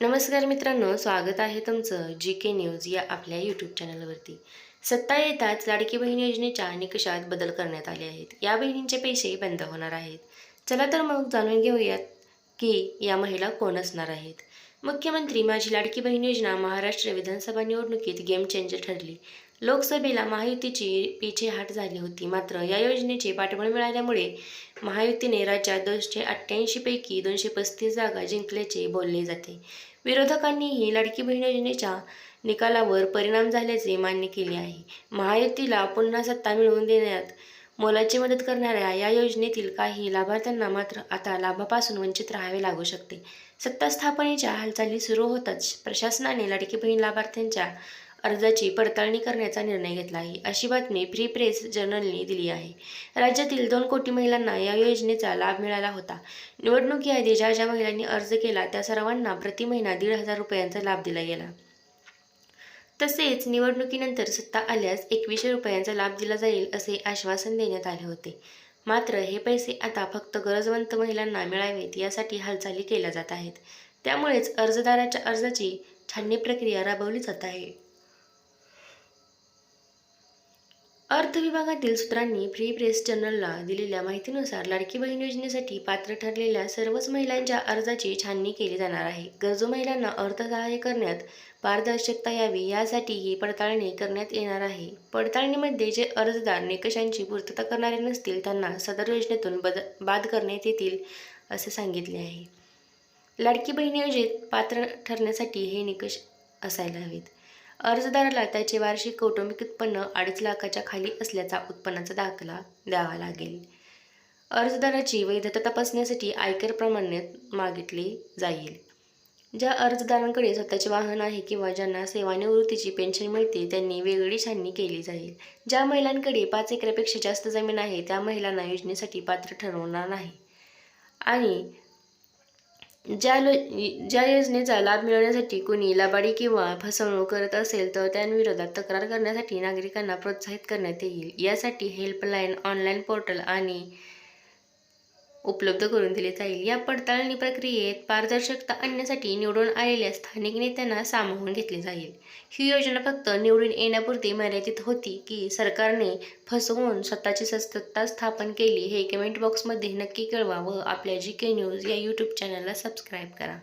नमस्कार मित्रांनो स्वागत आहे तुमचं जी के न्यूज या आपल्या यूट्यूब चॅनलवरती सत्ता येताच लाडकी बहीण योजनेच्या निकषात बदल करण्यात आले आहेत? या बहिणींचे पैसे बंद होणार आहेत. चला तर मग जाणून घेऊयात. की या महिला कोण असणार आहेत? मुख्यमंत्री माझी लाडकी बहीण योजना महाराष्ट्र विधानसभा निवडणुकीत गेम चेंजर ठरली. लोकसभेला महायुतीची पिछेहाट झाली होती. मात्र या योजनेचे पाठबळ मिळाल्यामुळे महायुतीने राज्यात दोनशे अठ्ठ्याऐंशीपैकी दोनशे पस्तीस जागा जिंकल्याचे बोलले जाते. विरोधकांनीही लाडकी बहीण योजनेच्या निकालावर परिणाम झाल्याचे मान्य केले आहे. महायुतीला पुन्हा सत्ता मिळवून देण्यात मोलाची मदत करणाऱ्या या योजनेतील काही लाभार्थ्यांना मात्र आता लाभापासून वंचित राहावे लागू शकते. सत्ता स्थापनेच्या हालचाली सुरू होताच प्रशासनाने लाडकी बहीण लाभार्थ्यांच्या अर्जाची पडताळणी करण्याचा निर्णय घेतला आहे अशी बातमी फ्री प्रेस जर्नलने दिली आहे. राज्यातील दोन कोटी महिलांना या योजनेचा लाभ मिळाला होता. निवडणुकीआधी ज्या ज्या महिलांनी अर्ज केला त्या सर्वांना प्रति महिना दीड हजार रुपयांचा लाभ दिला गेला. तसेच निवडणुकीनंतर सत्ता आल्यास एकवीसशे रुपयांचा लाभ दिला जाईल असे आश्वासन देण्यात आले होते. मात्र हे पैसे आता फक्त गरजवंत महिलांना मिळावेत यासाठी हालचाली केल्या जात आहेत. त्यामुळेच अर्जदाराच्या अर्जाची छाननी प्रक्रिया राबवली जात आहे. अर्थ विभागातील सूत्रांनी फ्री प्रेस जर्नलला दिलेल्या माहितीनुसार लाडकी बहीण योजनेसाठी पात्र ठरलेल्या सर्वच महिलांच्या अर्जाची छाननी केली जाणार आहे. गरजू महिलांना अर्थसहाय्य करण्यात पारदर्शकता यावी यासाठी ही पडताळणी करण्यात येणार आहे. पडताळणीमध्ये जे अर्जदार निकषांची पूर्तता करणारे नसतील त्यांना सदर योजनेतून बद बाद करण्यात येतील असे सांगितले आहे. लाडकी बहीण योजनेत पात्र ठरण्यासाठी हे निकष असायला हवेत. अर्जदाराला त्याचे वार्षिक कौटुंबिक उत्पन्न अडीच लाखाच्या खाली असल्याचा उत्पन्नाचा दाखला द्यावा लागेल. अर्जदाराची वैधता तपासण्यासाठी आयकर प्रमाणात मागितली जाईल. ज्या अर्जदारांकडे स्वतःचे वाहन आहे किंवा ज्यांना सेवानिवृत्तीची पेन्शन मिळते त्यांनी वेगळी छाननी केली जाईल. ज्या महिलांकडे पाच एकरपेक्षा जास्त जमीन आहे त्या महिलांना योजनेसाठी पात्र ठरवणार नाही. आणि ज्या लो ज्या योजनेचा लाभ मिळवण्यासाठी कुणी लाबाडी किंवा फसवणूक करत असेल तर त्यांविरोधात तक्रार करण्यासाठी नागरिकांना प्रोत्साहित करण्यात येईल. यासाठी हेल्पलाईन ऑनलाईन पोर्टल आणि उपलब्ध करून दिले जाईल. या पडताळणी प्रक्रियेत पारदर्शकता आणण्यासाठी निवडून आलेल्या स्थानिक नेत्यांना सामावून घेतले जाईल. ही योजना फक्त निवडून येण्यापुरती मर्यादित होती की सरकारने फसवून स्वतःची सत्ता स्थापन केली हे कमेंट बॉक्समध्ये नक्की कळवा व आपल्या जी के न्यूज या यूट्यूब चॅनलला सबस्क्राईब करा.